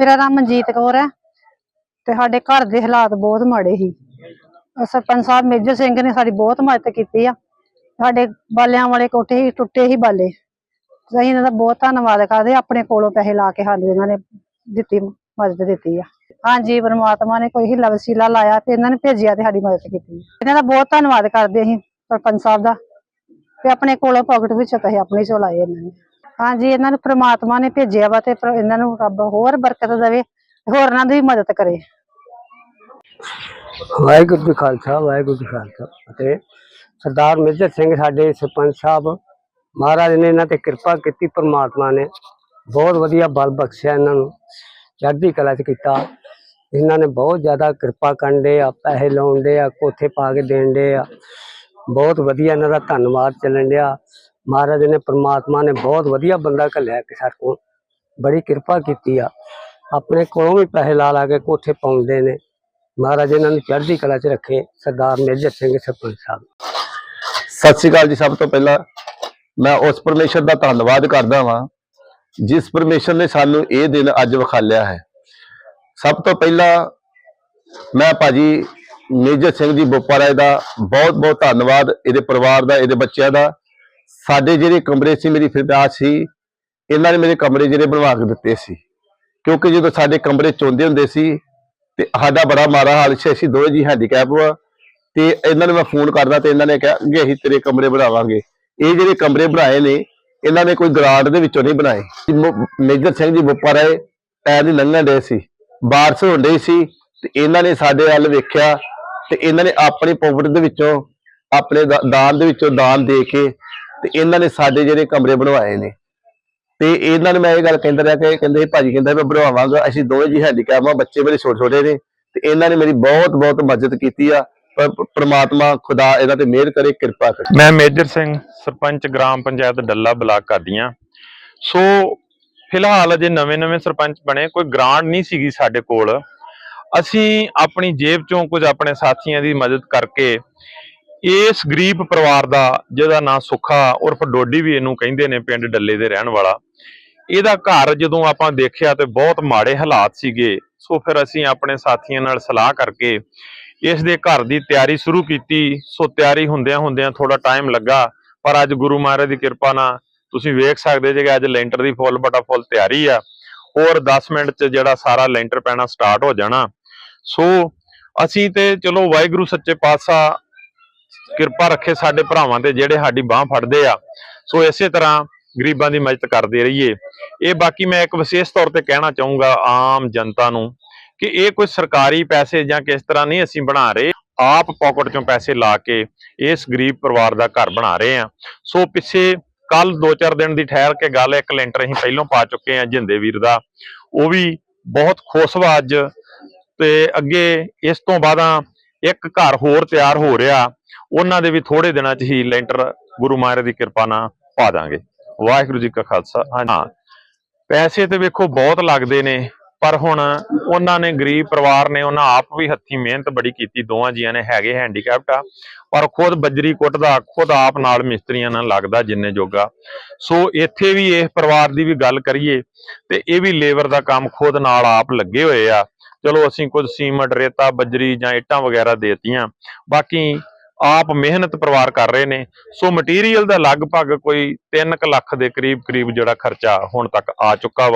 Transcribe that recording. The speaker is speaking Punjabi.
ਮੇਰਾ ਨਾਮ ਮਨਜੀਤ ਕੌਰ ਹੈ ਤੇ ਸਾਡੇ ਘਰ ਦੇ ਹਾਲਾਤ ਬਹੁਤ ਮਾੜੇ ਸੀ। ਸਰਪੰਚ ਸਾਹਿਬ ਮੇਜਰ ਸਿੰਘ ਨੇ ਸਾਡੀ ਬਹੁਤ ਮਦਦ ਕੀਤੀ ਆ। ਸਾਡੇ ਬਾਲਿਆਂ ਵਾਲੇ ਕੋਠੇ ਹੀ ਟੁੱਟੇ ਹੀ ਬਾਲੇ। ਅਸੀਂ ਇਹਨਾਂ ਦਾ ਬਹੁਤ ਧੰਨਵਾਦ ਕਰਦੇ ਆਪਣੇ ਕੋਲੋਂ ਪੈਸੇ ਲਾ ਕੇ ਸਾਨੂੰ ਇਹਨਾਂ ਨੇ ਦਿੱਤੀ, ਮਦਦ ਦਿੱਤੀ ਆ। ਹਾਂਜੀ, ਪਰਮਾਤਮਾ ਨੇ ਕੋਈ ਹਿੱਲਾ ਵਸੀਲਾ ਲਾਇਆ ਤੇ ਇਹਨਾਂ ਨੇ ਭੇਜਿਆ ਤੇ ਸਾਡੀ ਮਦਦ ਕੀਤੀ। ਇਹਨਾਂ ਦਾ ਬਹੁਤ ਧੰਨਵਾਦ ਕਰਦੇ ਅਸੀਂ ਸਰਪੰਚ ਸਾਹਿਬ ਦਾ ਤੇ ਆਪਣੇ ਕੋਲੋਂ ਪਾਕਟ ਵਿੱਚ ਪੈਸੇ ਆਪਣੇ ਚੋਂ ਲਾਏ ਇਹਨਾਂ ਨੇ। ਹਾਂਜੀ, ਇਹਨਾਂ ਨੂੰ ਪ੍ਰਮਾਤਮਾ ਨੇ ਭੇਜਿਆ ਵਾ ਤੇ ਇਹਨਾਂ ਨੂੰ ਰੱਬ ਹੋਰ ਬਰਕਤ ਦੇਵੇ ਹੋਰਨਾਂ ਦੀ ਮਦਦ ਕਰੇ। ਵਾਹਿਗੁਰੂ ਜੀ ਖਾਲਸਾ, ਵਾਹਿਗੁਰੂ ਜੀ ਖਾਲਸਾ। ਅਤੇ ਸਰਦਾਰ ਮੇਜਰ ਸਿੰਘ ਸਾਡੇ ਸਰਪੰਚ ਸਾਹਿਬ, ਮਹਾਰਾਜ ਨੇ ਇਹਨਾਂ ਤੇ ਕਿਰਪਾ ਕੀਤੀ, ਪ੍ਰਮਾਤਮਾ ਨੇ। ਬਹੁਤ ਵਧੀਆ ਬਲ ਬਖਸ਼ਿਆ ਇਹਨਾਂ ਨੂੰ, ਚੜ੍ਹਦੀ ਕਲਾ ਚ ਕੀਤਾ। ਇਹਨਾਂ ਨੇ ਬਹੁਤ ਜ਼ਿਆਦਾ ਕਿਰਪਾ ਕਰਨ ਦੇ ਆ, ਪੈਸੇ ਲਾਉਣ ਦੇ ਆ, ਕੋਠੇ ਪਾ ਕੇ ਦੇਣ ਦੇ ਆ। ਬਹੁਤ ਵਧੀਆ ਇਹਨਾਂ ਦਾ ਧੰਨਵਾਦ ਚੱਲਣ ਡਿਆ। ਮਹਾਰਾਜ ਨੇ, ਪ੍ਰਮਾਤਮਾ ਨੇ ਬਹੁਤ ਵਧੀਆ ਬੰਦਾ ਘੱਲਿਆ ਕਿ ਸਾਡੇ ਕੋਲ ਬੜੀ ਕਿਰਪਾ ਕੀਤੀ ਆ। ਆਪਣੇ ਕੋਲੋਂ ਵੀ ਪੈਸੇ ਲਾ ਲਾ ਕੇ ਕੋਠੇ ਪਾਉਂਦੇ ਨੇ। ਮਹਾਰਾਜ ਇਹਨਾਂ ਨੂੰ ਚੜ੍ਹਦੀ ਕਲਾ 'ਚ ਰੱਖੇ ਸਰਦਾਰ ਮੇਜਰ ਸਿੰਘ ਸਰਪੰਚ ਸਾਹਿਬ। ਸਤਿ ਸ੍ਰੀ ਅਕਾਲ ਜੀ ਸਭ ਤੋਂ ਪਹਿਲਾਂ। ਮੈਂ ਉਸ ਪਰਮੇਸ਼ਰ ਦਾ ਧੰਨਵਾਦ ਕਰਦਾ ਵਾਂ, ਜਿਸ ਪਰਮੇਸ਼ਰ ਨੇ ਸਾਨੂੰ ਇਹ ਦਿਨ ਅੱਜ ਵਿਖਾਲਿਆ ਹੈ। ਸਭ ਤੋਂ ਪਹਿਲਾਂ ਮੈਂ ਭਾਜੀ ਮੇਜਰ ਸਿੰਘ ਜੀ ਬੋਪਾਰਾਏ ਦਾ ਬਹੁਤ ਬਹੁਤ ਧੰਨਵਾਦ, ਇਹਦੇ ਪਰਿਵਾਰ ਦਾ, ਇਹਦੇ ਬੱਚਿਆਂ ਦਾ। ਸਾਡੇ ਜਿਹੜੇ ਕਮਰੇ ਸੀ, ਮੇਰੀ ਫਿਰਦਾਸ ਸੀ, ਇਹਨਾਂ ਨੇ ਮੇਰੇ ਕਮਰੇ ਜਿਹੜੇ ਬਣਵਾ ਕੇ ਦਿੱਤੇ ਸੀ। ਕਿਉਂਕਿ ਜਦੋਂ ਸਾਡੇ ਕਮਰੇ ਚੋਂਦੇ ਹੁੰਦੇ ਸੀ ਤੇ ਸਾਡਾ ਬੜਾ ਮਾੜਾ ਹਾਲ ਸੀ, ਅਸੀਂ ਦੋਵੇਂ ਜੀ ਹੈਂਡੀਕੈਪ ਵਾ ਤੇ ਇਹਨਾਂ ਨੂੰ ਮੈਂ ਫੋਨ ਕਰਦਾ ਤੇ ਇਹਨਾਂ ਨੇ ਕਿਹਾ ਕਿ ਅਸੀਂ ਤੇਰੇ ਕਮਰੇ ਬਣਾਵਾਂਗੇ। ਇਹ ਜਿਹੜੇ ਕਮਰੇ ਬਣਾਏ ਨੇ, ਇਹਨਾਂ ਨੇ ਕੋਈ ਗਰਾਂਟ ਦੇ ਵਿੱਚੋਂ ਨਹੀਂ ਬਣਾਏ। ਮੇਜਰ ਸਿੰਘ ਜੀ ਬੁੱਪਾ ਰਾਏ ਪੈਰ ਨਹੀਂ ਲੰਘਣ ਦੇ ਸੀ, ਬਾਰਸ਼ ਹੋਣ ਡਈ ਸੀ ਤੇ ਇਹਨਾਂ ਨੇ ਸਾਡੇ ਵੱਲ ਵੇਖਿਆ ਤੇ ਇਹਨਾਂ ਨੇ ਆਪਣੀ ਪੋਕਟ ਦੇ ਵਿੱਚੋਂ, ਆਪਣੇ ਦਾਨ ਦੇ ਵਿੱਚੋਂ ਦਾਨ ਦੇ ਕੇ ਤੇ ਇਹਨਾਂ ਨੇ ਸਾਡੇ ਜਿਹੜੇ ਕਮਰੇ ਬਣਵਾਏ ਨੇ। ਤੇ ਇਹਨਾਂ ਨੂੰ ਮੈਂ ਇਹ ਗੱਲ ਕਹਿੰਦਾ ਰਿਹਾ ਕਿ ਕਹਿੰਦੇ ਭਾਜੀ ਕਹਿੰਦਾ ਮੈਂ ਬਣਵਾਵਾਂਗਾ, ਅਸੀਂ ਦੋਵੇਂ ਜੀ ਹੈਂਡੀਕੈਪ ਆ, ਬੱਚੇ ਮੇਰੇ ਛੋਟੇ ਛੋਟੇ ਨੇ। ਤੇ ਇਹਨਾਂ ਨੇ ਮੇਰੀ ਬਹੁਤ ਬਹੁਤ ਮਦਦ ਕੀਤੀ ਆ, ਪਰ ਖੁਦਾ ਇਹਨਾਂ ਤੇ ਮਿਹਰ ਕਰੇ, ਕਿਰਪਾ ਕਰੇ। ਮੈਂ Major Singh, sarpanch gram panchayat Dalla block Qadian. So, ਫਿਲਹਾਲ ਅਜੇ ਨਵੇਂ-ਨਵੇਂ ਸਰਪੰਚ ਬਣੇ, ਕੋਈ ਗ੍ਰਾਂਟ ਨਹੀਂ ਸੀਗੀ ਸਾਡੇ ਕੋਲ। ਅਸੀਂ ਆਪਣੀ ਜੇਬ ਚੋਂ ਕੁਝ ਆਪਣੇ ਸਾਥੀਆਂ ਦੀ ਮਦਦ ਕਰਕੇ ਇਸ ਗਰੀਬ ਪਰਿਵਾਰ ਦਾ, ਜਿਹਦਾ ਨਾਂ ਸੁੱਖਾ ਉਰਫ ਡੋਡੀ ਵੀ ਇਹਨੂੰ ਕਹਿੰਦੇ ਨੇ ਪਿੰਡ ਡੱਲੇ ਦੇ ਰਹਿਣ ਵਾਲਾ, ਇਹਦਾ ਘਰ ਜਦੋਂ ਆਪਾਂ ਦੇਖਿਆ ਤੇ ਬਹੁਤ ਮਾੜੇ ਹਾਲਾਤ ਸੀਗੇ, ਸੋ ਫਿਰ ਅਸੀਂ ਆਪਣੇ ਸਾਥੀਆਂ ਨਾਲ ਸਲਾਹ ਕਰਕੇ ਇਸ ਦੇ ਘਰ ਦੀ ਤਿਆਰੀ ਸ਼ੁਰੂ ਕੀਤੀ। ਸੋ ਤਿਆਰੀ ਹੁੰਦਿਆਂ ਹੁੰਦਿਆਂ ਥੋੜਾ ਟਾਈਮ ਲੱਗਾ, ਪਰ ਅੱਜ ਗੁਰੂ ਮਹਾਰਾਜ ਦੀ ਕਿਰਪਾ ਨਾਲ ਤੁਸੀਂ ਵੇਖ ਸਕਦੇ ਜੇ ਕਿ ਅੱਜ ਲੈਂਟਰ ਦੀ ਫੁੱਲ ਬਟਾ ਫੁੱਲ ਤਿਆਰੀ ਆ। ਹੋਰ 10 ਮਿੰਟ ਚ ਜਿਹੜਾ ਸਾਰਾ ਲੈਂਟਰ ਪੈਣਾ ਸਟਾਰਟ ਹੋ ਜਾਣਾ। ਸੋ ਅਸੀਂ ਤੇ ਚਲੋ ਵਾਹਿਗੁਰੂ ਸੱਚੇ ਪਾਤਸ਼ਾਹ ਕਿਰਪਾ ਰੱਖੇ ਸਾਡੇ ਭਰਾਵਾਂ ਤੇ ਜਿਹੜੇ ਸਾਡੀ ਬਾਹ ਫੜਦੇ ਆ। ਸੋ ਇਸੇ ਤਰ੍ਹਾਂ ਗਰੀਬਾਂ ਦੀ ਮਦਦ ਕਰਦੇ ਰਹੀਏ। ਇਹ ਬਾਕੀ ਮੈਂ ਇੱਕ ਵਿਸ਼ੇਸ਼ ਤੌਰ ਤੇ ਕਹਿਣਾ ਚਾਹੂੰਗਾ ਆਮ ਜਨਤਾ ਨੂੰ ਕਿ ਇਹ ਕੋਈ ਸਰਕਾਰੀ ਪੈਸੇ ਜਾਂ ਕਿਸ ਤਰ੍ਹਾਂ ਨਹੀਂ ਅਸੀਂ ਬਣਾ ਰਹੇ। ਆਪ ਪਾਕਟ ਚੋਂ ਪੈਸੇ ਲਾ ਕੇ ਇਸ ਗਰੀਬ ਪਰਿਵਾਰ ਦਾ ਘਰ ਬਣਾ ਰਹੇ ਆ। ਸੋ ਪਿੱਛੇ ਕੱਲ 2-4 ਦਿਨ ਦੀ ਠਹਿਰ ਕੇ ਗੱਲ ਇੱਕ ਲੈਂਟਰ ਅਸੀਂ ਪਹਿਲਾਂ ਪਾ ਚੁੱਕੇ ਆ ਜਿੰਦੇ ਵੀਰ ਦਾ। ਉਹ ਵੀ ਬਹੁਤ ਖੁਸ਼ ਵਾ ਅੱਜ ਤੇ ਅੱਗੇ ਇਸ ਤੋਂ ਬਾਅਦਾਂ ਇੱਕ ਘਰ ਹੋਰ ਤਿਆਰ ਹੋ ਰਿਹਾ। ਉਹਨਾਂ ਦੇ ਵੀ ਥੋੜੇ ਦਿਨਾਂ 'ਚ ਹੀ ਲੈਂਟਰ ਗੁਰੂ ਮਹਾਰਾਜ ਦੀ ਕਿਰਪਾ ਨਾਲ ਪਾ ਦਾਂਗੇ। ਵਾਹਿਗੁਰੂ ਜੀ ਕਾ ਖਾਲਸਾ। ਹਾਂ ਪੈਸੇ ਤੇ ਵੇਖੋ ਬਹੁਤ ਲੱਗਦੇ ਨੇ, ਪਰ ਹੁਣ ਉਹਨਾਂ ਨੇ ਗਰੀਬ ਪਰਿਵਾਰ ਨੇ, ਉਹਨਾਂ ਆਪ ਵੀ ਹੱਥੀ ਮਿਹਨਤ ਬੜੀ ਕੀਤੀ, ਦੋਵਾਂ ਜੀਆਂ ਨੇ ਹੈਗੇ ਹੈਂਡੀਕੈਪਟ ਆ। ਪਰ ਖੁਦ ਬੱਜਰੀ ਕੁੱਟਦਾ, ਖੁਦ ਆਪ ਨਾਲ ਮਿਸਤਰੀਆਂ ਨਾਲ ਲੱਗਦਾ ਜਿੰਨੇ ਜੋਗਾ। ਸੋ ਇੱਥੇ ਵੀ ਇਸ ਪਰਿਵਾਰ ਦੀ ਵੀ ਗੱਲ ਕਰੀਏ, ਤੇ ਇਹ ਵੀ ਲੇਬਰ ਦਾ ਕੰਮ ਖੁਦ ਨਾਲ ਆਪ ਲੱਗੇ ਹੋਏ ਆ। ਚਲੋ ਅਸੀਂ ਕੁਝ ਸੀਮਟ, ਰੇਤਾ, ਬੱਜਰੀ ਜਾਂ ਇੱਟਾਂ ਵਗੈਰਾ ਦੇਤੀਆਂ। ਬਾਕੀ ਆਪ ਮਿਹਨਤ ਪਰਿਵਾਰ ਕਰ ਰਹੇ ਨੇ। ਸੋ ਮਟੀਰੀਅਲ ਦਾ ਲਗਭਗ ਕੋਈ 3 ਲੱਖ ਦੇ ਕਰੀਬ ਕਰੀਬ ਜਿਹੜਾ ਖਰਚਾ ਹੁਣ ਤੱਕ ਆ ਚੁੱਕਾ ਵਾ।